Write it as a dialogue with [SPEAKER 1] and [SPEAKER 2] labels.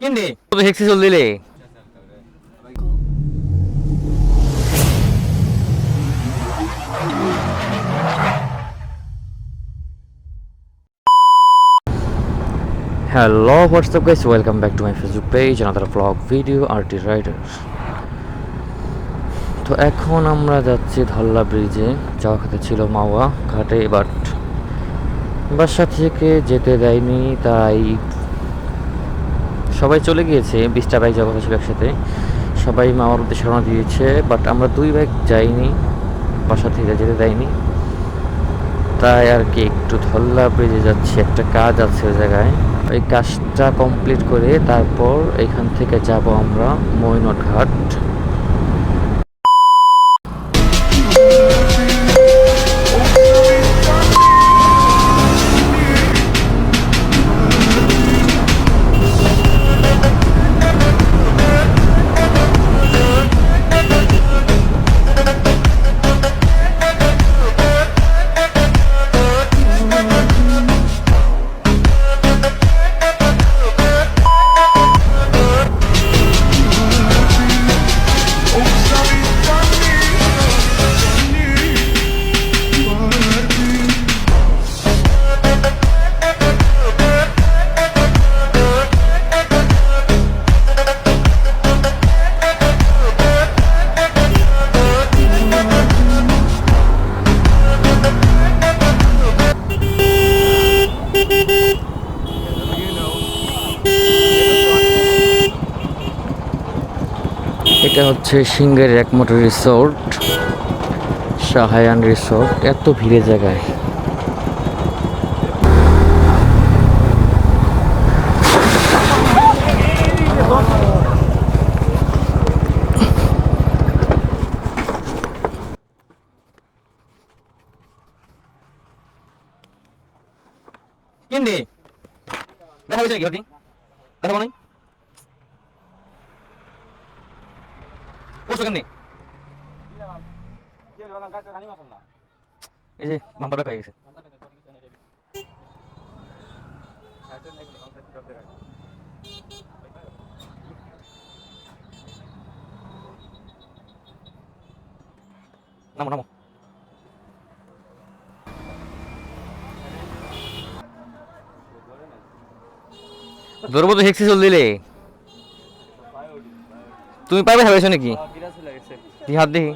[SPEAKER 1] কিন্তু তবে hello WhatsApp guys welcome back to my Facebook page another blog video R Arty rider তো এখন আমরা যাচ্ছি ধল্লা ব্রিজে। যাওয়া খাতে ছিল মাওয়া ঘাটে বাট বাসা থেকে যেতে দেয়নি, তাই সবাই চলে গিয়েছে, বিশটা বাইক যাওয়া কথা ছিল একসাথে। সবাই মামার উদ্দেশ্যে রওনা দিয়েছে বাট আমরা দুই বাইক যাইনি, বাসা থেকে যেতে দেয়নি। তাই আর কি একটু ধল্লা ব্রিজে যাচ্ছে, একটা কাজ আছে ওই জায়গায়। ওই কাজটা কমপ্লিট করে তারপর এখান থেকে যাব আমরা মৈনট ঘাট এটা হচ্ছে সিঙ্গের একমাত্র রিসোর্ট, শাহায়ান রিসোর্ট, এত ভিড়ে জায়গায়। কিনবে দেখা হয়েছে নাকি আপনি দেখা পরশু কেমনি এই যে পেয়ে গেছে। নামো নামো। ধরবো তো হেক্সি চল দিলে। তুমি পারবে ভেবেছো নাকি হাত দেখি?